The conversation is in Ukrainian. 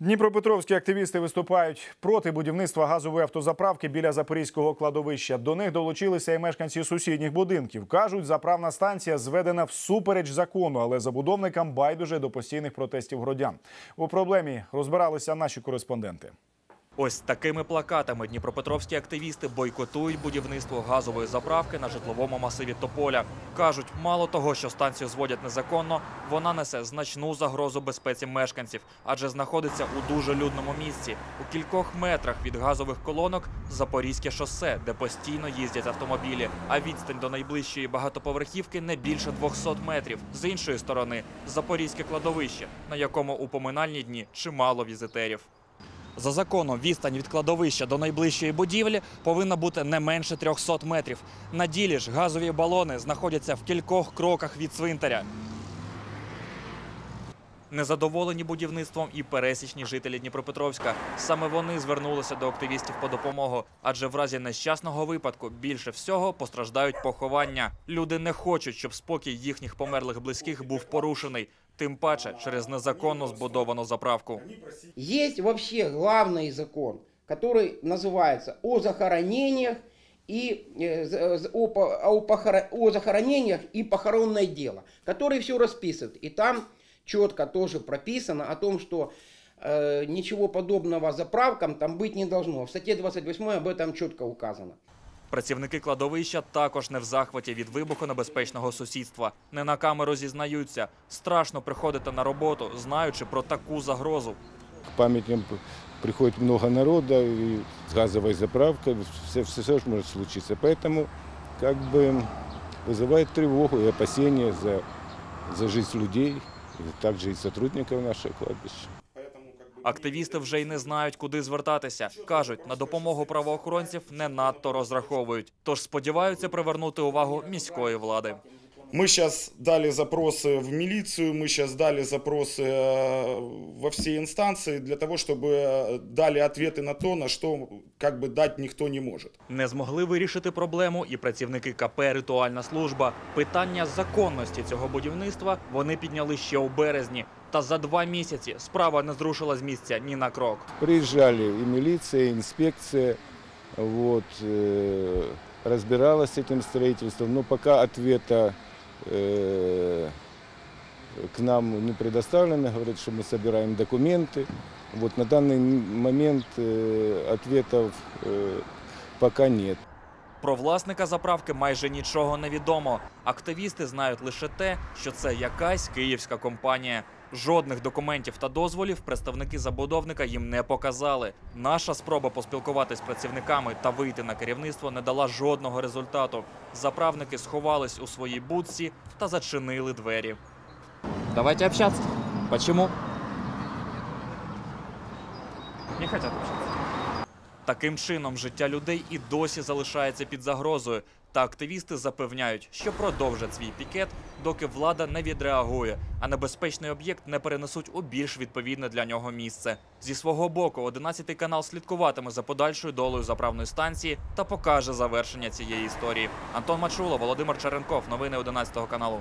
Дніпропетровські активісти виступають проти будівництва газової автозаправки біля запорізького кладовища. До них долучилися і мешканці сусідніх будинків. кажуть, заправна станція зведена всупереч закону, але забудовникам байдуже до постійних протестів громадян. У проблемі розбиралися наші кореспонденти. Ось такими плакатами дніпропетровські активісти бойкотують будівництво газової заправки на житловому масиві Тополя. Кажуть, мало того, що станцію зводять незаконно, вона несе значну загрозу безпеці мешканців, адже знаходиться у дуже людному місці. У кількох метрах від газових колонок Запорізьке шосе, де постійно їздять автомобілі. А відстань до найближчої багатоповерхівки не більше 200 метрів. З іншої сторони Запорізьке кладовище, на якому у поминальні дні чимало візитерів. За законом відстань від кладовища до найближчої будівлі повинна бути не менше 300 метрів. На ділі ж газові балони знаходяться в кількох кроках від цвинтаря. Незадоволені будівництвом і пересічні жителі Дніпропетровська. Саме вони звернулися до активістів по допомогу, адже в разі нещасного випадку більше всього постраждають поховання. Люди не хочуть, щоб спокій їхніх померлих близьких був порушений, тим паче через незаконно збудовану заправку. Есть вообще главный закон, который называется о захоронениях и э, з- з- о, по- о похоро- о захоронениях и похоронное дело, который все расписывает. И там четко тоже прописано о том, что э, ничего подобного заправкам там быть не должно. В статье 28 об этом четко указано. Працівники кладовища також не в захваті від вибухонебезпечного сусідства. Не на камеру зізнаються. Страшно приходити на роботу, знаючи про таку загрозу. К памятникам п- приходит много народа, и с газовой заправкой, все, все, все что может случиться. Поэтому как бы вызывает тревогу и опасения за, за жизнь людей, и также и сотрудников нашего кладбища. Активісти вже й не знають, куди звертатися. кажуть, на допомогу правоохоронців не надто розраховують. Тож сподіваються привернути увагу міської влади. Мы сейчас дали запросы в милицию, мы сейчас дали запросы э, во все инстанции для того, чтобы э, дали ответы на то, на что как бы дать никто не может. Не змогли вирішити проблему і працівники КП «Ритуальна служба». Питання законності цього будівництва вони підняли ще у березні. Та за два місяці справа не зрушила з місця ні на крок. Приезжали и милиция, и инспекция, вот, э, разбиралась с этим строительством, но пока ответа э, к нам не предоставлено, говорят, что мы собираем документы. Вот на данный момент э, ответов э, пока нет. Про власника заправки майже нічого не відомо. Активісти знають лише те, що це якась київська компанія. Жодних документів та дозволів представники забудовника їм не показали. Наша спроба поспілкуватись з працівниками та вийти на керівництво не дала жодного результату. Заправники сховались у своїй будці та зачинили двері. Давайте общаться. Почему? Не хотят общаться. Таким чином, життя людей і досі залишається під загрозою. Та активісти запевняють, що продовжать свій пікет, доки влада не відреагує, а небезпечний об'єкт не перенесуть у більш відповідне для нього місце. Зі свого боку, 11 канал слідкуватиме за подальшою долею заправної станції та покаже завершення цієї історії. Антон Мачуло, Володимир Черенков. Новини 11 каналу.